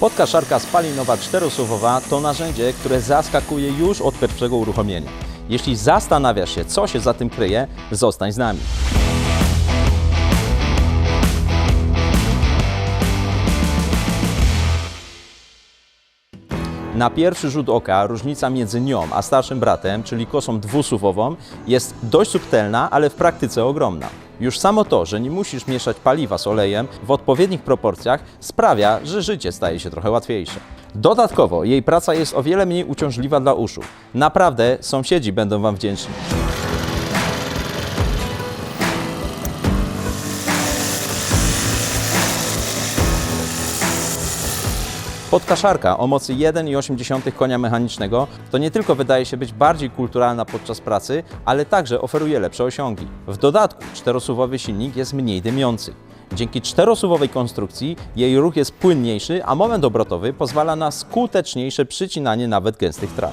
Podkaszarka spalinowa czterosuwowa to narzędzie, które zaskakuje już od pierwszego uruchomienia. Jeśli zastanawiasz się, co się za tym kryje, zostań z nami. Na pierwszy rzut oka różnica między nią a starszym bratem, czyli kosą dwusuwową, jest dość subtelna, ale w praktyce ogromna. Już samo to, że nie musisz mieszać paliwa z olejem w odpowiednich proporcjach, sprawia, że życie staje się trochę łatwiejsze. Dodatkowo jej praca jest o wiele mniej uciążliwa dla uszu. Naprawdę sąsiedzi będą Wam wdzięczni. Podkaszarka o mocy 1,8 konia mechanicznego to nie tylko wydaje się być bardziej kulturalna podczas pracy, ale także oferuje lepsze osiągi. W dodatku czterosuwowy silnik jest mniej dymiący. Dzięki czterosuwowej konstrukcji jej ruch jest płynniejszy, a moment obrotowy pozwala na skuteczniejsze przycinanie nawet gęstych traw.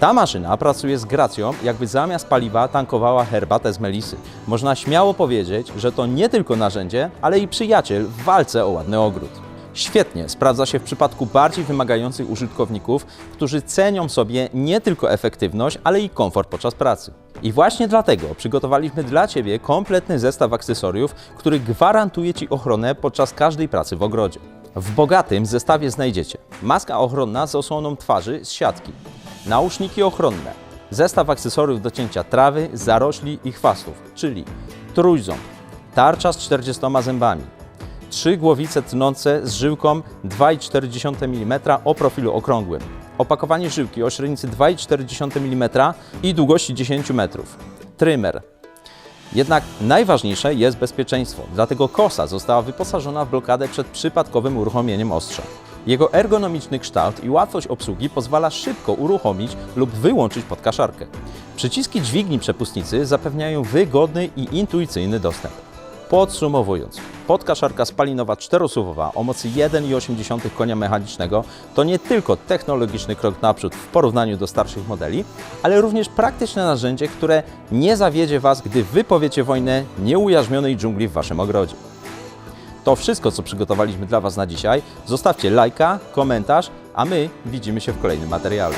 Ta maszyna pracuje z gracją, jakby zamiast paliwa tankowała herbatę z melisy. Można śmiało powiedzieć, że to nie tylko narzędzie, ale i przyjaciel w walce o ładny ogród. Świetnie sprawdza się w przypadku bardziej wymagających użytkowników, którzy cenią sobie nie tylko efektywność, ale i komfort podczas pracy. I właśnie dlatego przygotowaliśmy dla Ciebie kompletny zestaw akcesoriów, który gwarantuje Ci ochronę podczas każdej pracy w ogrodzie. W bogatym zestawie znajdziecie maska ochronna z osłoną twarzy z siatki, nauszniki ochronne, zestaw akcesoriów do cięcia trawy, zarośli i chwastów, czyli trójząb, tarcza z 40 zębami, trzy głowice tnące z żyłką 2,4 mm o profilu okrągłym, opakowanie żyłki o średnicy 2,4 mm i długości 10 metrów, trymer. Jednak najważniejsze jest bezpieczeństwo, dlatego kosa została wyposażona w blokadę przed przypadkowym uruchomieniem ostrza. Jego ergonomiczny kształt i łatwość obsługi pozwala szybko uruchomić lub wyłączyć podkaszarkę. Przyciski dźwigni przepustnicy zapewniają wygodny i intuicyjny dostęp. Podsumowując, podkaszarka spalinowa czterosuwowa o mocy 1,8 konia mechanicznego to nie tylko technologiczny krok naprzód w porównaniu do starszych modeli, ale również praktyczne narzędzie, które nie zawiedzie Was, gdy Wy powiecie wojnę nieujarzmionej dżungli w Waszym ogrodzie. To wszystko, co przygotowaliśmy dla Was na dzisiaj. Zostawcie lajka, komentarz, a my widzimy się w kolejnym materiale.